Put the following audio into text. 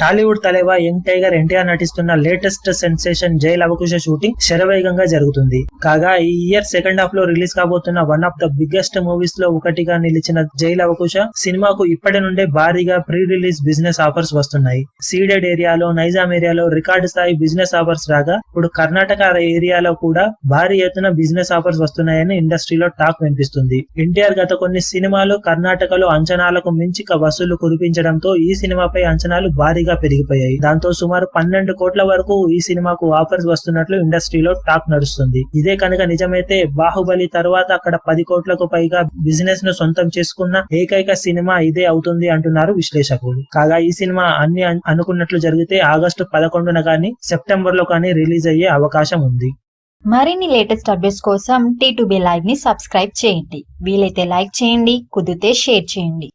Tollywood Thalaiva young tiger NTR నటిస్తున్న latest sensation జై Lavakusa shooting శరవేగంగా జరుగుతుంది. కాగా ఈ ఇయర్ సెకండ్ హాఫ్లో రిలీజ్ కాబోతున్న వన్ ఆఫ్ ద బిగ్గెస్ట్ మూవీస్లో ఒకటిగా నిలిచిన జై లవకుశ సినిమాకు ఇప్పటి నుండే భారీగా ప్రీ రిలీజ్ బిజినెస్ ఆఫర్స్ వస్తున్నాయి. సీడెడ్ ఏరియాలో నైజాం ఏరియాలో రికార్డు స్థాయి బిజినెస్ ఆఫర్స్ రాగా ఇప్పుడు కర్ణాటక ఏరియాలో కూడా భారీ ఎత్తున బిజినెస్ ఆఫర్స్ వస్తున్నాయని ఇండస్ట్రీలో టాక్ వినిపిస్తుంది. ఎన్టీఆర్ గత కొన్ని సినిమాలు కర్ణాటకలో అంచనాలకు మించి వసూలు కురిపించడంతో ఈ సినిమాపై అంచనాలు భారీగా పెరిగిపోయాయి. దాంతో సుమారు పన్నెండు కోట్ల వరకు ఈ సినిమాకు ఆఫర్స్ వస్తున్నట్లు ఇండస్ట్రీలో టాక్ నడుస్తుంది. ఇదే కనుక నిజమైతే బాహుబలి తర్వాత అక్కడ పది కోట్లకు పైగా బిజినెస్ను సొంతం చేసుకున్న ఏకైక సినిమా ఇదే అవుతుంది అంటున్నారు విశ్లేషకులు. కాగా ఈ సినిమా అన్ని అనుకున్నట్లు జరిగితే ఆగస్టు పదకొండున కానీ సెప్టెంబర్లో కానీ రిలీజ్ అయ్యే అవకాశం ఉంది. మరిన్ని లేటెస్ట్ అప్డేట్స్ కోసం టీ టు బి లైవ్ని సబ్స్క్రైబ్ చేయండి. వీలైతే లైక్ చేయండి కుదిరితే షేర్ చేయండి.